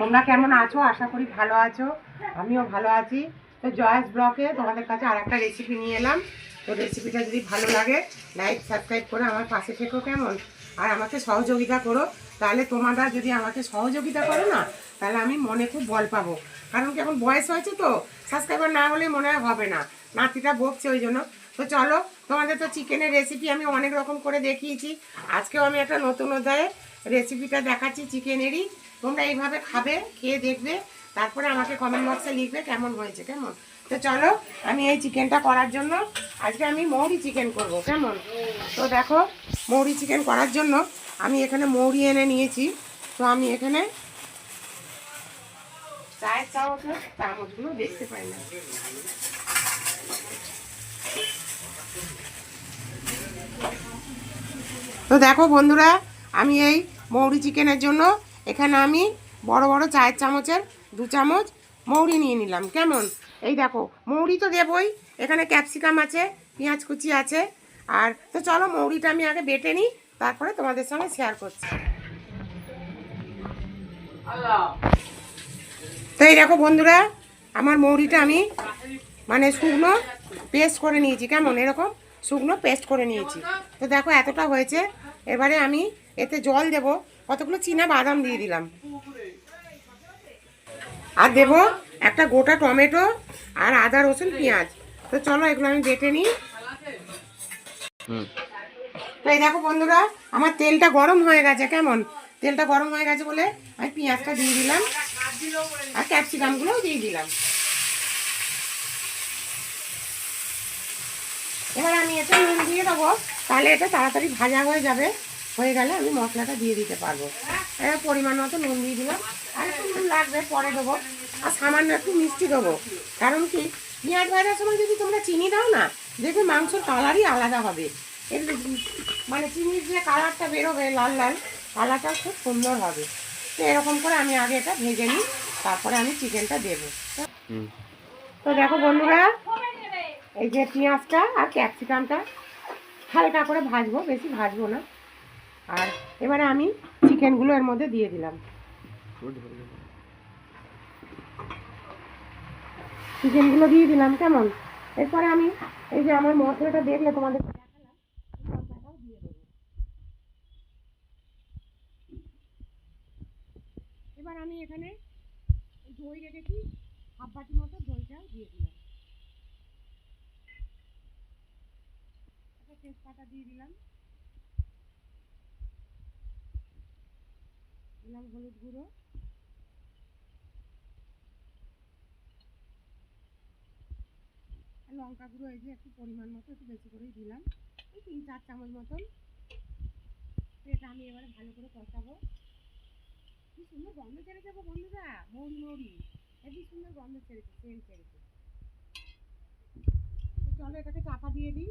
তোমরা কেমন আছো? আশা করি ভালো আছো। আমিও ভালো আছি। তো জয়াস ব্লকে তোমাদের কাছে আর একটা রেসিপি নিয়ে এলাম। তো রেসিপিটা যদি ভালো লাগে লাইক সাবস্ক্রাইব করে আমার পাশে থেকো কেমন? আর আমাকে সহযোগিতা করো। তাহলে তোমরা যদি আমাকে সহযোগিতা করো না, তাহলে আমি মনে খুব বল পাবো। কারণ কি এখন বয়স হয়েছে তো সাবস্ক্রাইবার না হলে মনে হয় হবে না। নাতিটা বকছে ওই জন্য। তো চলো, তোমাদের তো চিকেনের রেসিপি আমি অনেক রকম করে দেখিয়েছি। আজকেও আমি একটা নতুন অধ্যায়ে রেসিপিটা দেখাচ্ছি চিকেনেরই। তোমরা এইভাবে খাবে, খেয়ে দেখবে, তারপরে আমাকে কমেন্ট বক্সে লিখবে কেমন হয়েছে, কেমন? তো চলো, আমি এই চিকেনটা করার জন্য, আজকে আমি মৌরি চিকেন করব, কেমন? তো দেখো, মৌরি চিকেন করার জন্য আমি এখানে মৌরি এনে নিয়েছি। তো আমি এখানে চায়ের চামচ চামচগুলো দেখতে পাই না। তো দেখো বন্ধুরা, আমি এই মৌরি চিকেনের জন্য এখানে আমি বড় বড় চায়ের চামচের দু চামচ মৌরি নিয়ে নিলাম। কেমন? এই দেখো, মৌরি তো দেবই। এখানে ক্যাপসিকাম আছে, পেঁয়াজ কুচি আছে। আর তো চলো মৌরিটা আমি আগে বেটে নিই, তারপরে তোমাদের সঙ্গে শেয়ার করছি। তো এই দেখো বন্ধুরা, আমার মৌরিটা আমি মানে শুকনো পেস্ট করে নিয়েছি। কেমন? এরকম শুকনো পেস্ট করে নিয়েছি। তো দেখো এতটা হয়েছে। এবারে আমি এতে জল দেব। কতগুলো চীনা বাদাম দিয়ে দিলাম। আর দেব একটা গোটা টমেটো আর আদা, রসুন, পেঁয়াজ। তো চলো এগুলো আমি বেটে নিই। তো এই দেখো বন্ধুরা, আমার তেলটা গরম হয়ে গেছে, কেমন? তেলটা গরম হয়ে গেছে বলে আমি পেঁয়াজটা দিয়ে দিলাম। আর ক্যাপসিকামগুলোও দিয়ে দিলাম। এবার আমি এতে নুন দিয়ে দেবো, তাহলে এটা তাড়াতাড়ি ভাজা হয়ে যাবে। হয়ে গেলে আমি মশলাটা দিয়ে দিতে পারব। এবার পরিমাণ মতো নুন দিয়ে দিলাম। আর একটু নুন লাগবে পরে দেবো। আর সামান্য একটু মিষ্টি দেবো। কারণ কি পেঁয়াজ ভাজার সময় যদি তোমরা চিনি দাও না দেখবে মাংসর কালারই আলাদা হবে। এর মানে চিনির যে কালারটা বেরোবে লাল লাল কালারটা খুব সুন্দর হবে। তো এরকম করে আমি আগে এটা ভেজে নিই তারপরে আমি চিকেনটা দেবো। তো দেখো বন্ধুরা এই যে পেঁয়াজটা আর ক্যাপসিকামটা হালকা করে ভাজবো বেশি ভাজবো না। আর এবারে আমি চিকেনগুলো এর মধ্যে দিয়ে দিলাম। চিকেনগুলো দিয়ে দিলাম, কেমন? এরপরে আমি এই যে আমার মশলাটা দেখলে তোমাদের এবার আমি এখানে দই রেখেছি, হাফ বাটি মতো দইটাও দিয়ে দিলাম। একটা তেজপাতা দিয়ে দিলাম। দিলাম হলুদ গুঁড়ো। লঙ্কা গুঁড়ো এই যে একটু পরিমাণ মতো, একটু বেশি করেই দিলাম। এই তিন চার চামচ মতন। এটা আমি এবারে ভালো করে কষাবো। কি সুন্দর গন্ধ ছেড়েছে যাব বন্ধুরা মৌরি মৌরি হেবি সুন্দর গন্ধ ছেড়েছে তেল ছেড়েছে। চলো এটাকে চাপা দিয়ে দিই।